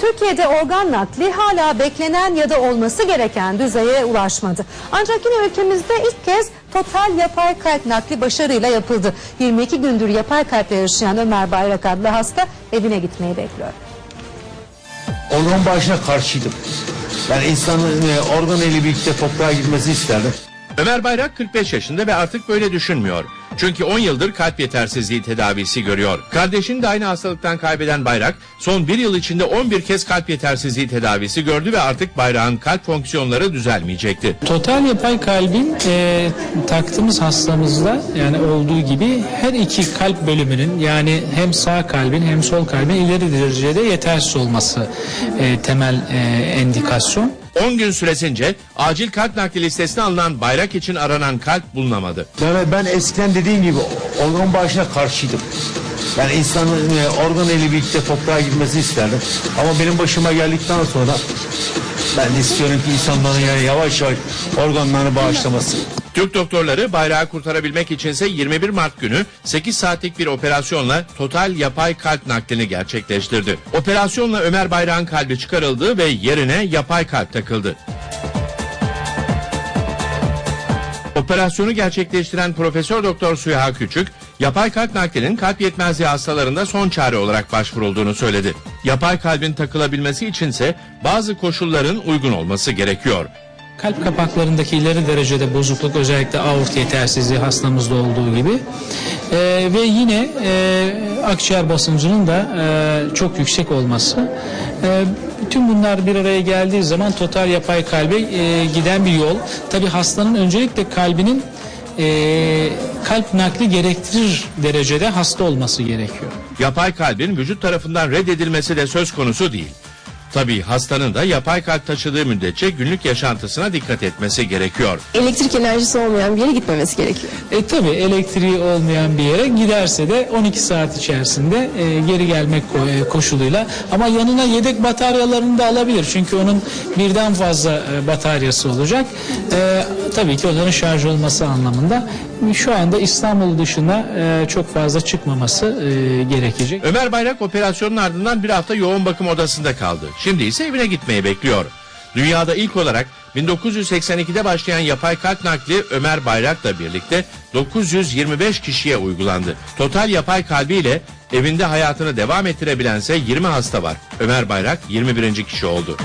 Türkiye'de organ nakli hala beklenen ya da olması gereken düzeye ulaşmadı. Ancak yine ülkemizde ilk kez total yapay kalp nakli başarıyla yapıldı. 22 gündür yapay kalple yaşayan Ömer Bayrak adlı hasta evine gitmeyi bekliyor. Organ bağışına karşıydım. Yani insanın e, organ eli birlikte toprağa gitmesi isterdim. Ömer Bayrak 45 yaşında ve artık böyle düşünmüyor. Çünkü 10 yıldır kalp yetersizliği tedavisi görüyor. Kardeşini de aynı hastalıktan kaybeden Bayrak son bir yıl içinde 11 kez kalp yetersizliği tedavisi gördü ve artık Bayrak'ın kalp fonksiyonları düzelmeyecekti. Total yapay kalbin e, taktığımız hastamızda yani olduğu gibi her iki kalp bölümünün yani hem sağ kalbin hem sol kalbin ileri derecede yetersiz olması e, temel e, endikasyon. 10 gün süresince acil kalp nakli listesine alınan Bayrak için aranan kalp bulunamadı. Yani ben eskiden dediğim gibi organ bağışına karşıydım. Yani insanın e, organ eli birlikte toprağa gitmesi isterdim. Ama benim başıma geldikten sonra ben istiyorum ki insanların yani yavaş yavaş organlarını bağışlaması. Türk doktorları bayrağı kurtarabilmek içinse 21 Mart günü 8 saatlik bir operasyonla total yapay kalp naklini gerçekleştirdi. Operasyonla Ömer Bayrak'ın kalbi çıkarıldı ve yerine yapay kalp takıldı. Operasyonu gerçekleştiren Profesör Doktor Süha Küçük, yapay kalp naklinin kalp yetmezliği hastalarında son çare olarak başvurulduğunu söyledi. Yapay kalbin takılabilmesi içinse bazı koşulların uygun olması gerekiyor. Kalp kapaklarındaki ileri derecede bozukluk özellikle aort yetersizliği hastamızda olduğu gibi E, ve yine e, akciğer basıncının da e, çok yüksek olması. E, bütün bunlar bir araya geldiği zaman total yapay kalbe e, giden bir yol. Tabi hastanın öncelikle kalbinin e, kalp nakli gerektirir derecede hasta olması gerekiyor. Yapay kalbin vücut tarafından reddedilmesi de söz konusu değil. Tabii hastanın da yapay kalp taşıdığı müddetçe günlük yaşantısına dikkat etmesi gerekiyor. elektrik enerjisi olmayan bir yere gitmemesi gerekiyor. E tabi elektriği olmayan bir yere giderse de 12 saat içerisinde e, geri gelmek ko- e, koşuluyla ama yanına yedek bataryalarını da alabilir. Çünkü onun birden fazla e, bataryası olacak. E, tabii ki onların şarj olması anlamında şu anda İstanbul dışına e, çok fazla çıkmaması e, gerekecek. Ömer Bayrak operasyonun ardından bir hafta yoğun bakım odasında kaldı. Şimdi ise evine gitmeyi bekliyor. Dünyada ilk olarak 1982'de başlayan yapay kalp nakli Ömer Bayrak'la birlikte 925 kişiye uygulandı. Total yapay kalbiyle evinde hayatını devam ettirebilense 20 hasta var. Ömer Bayrak 21. kişi oldu.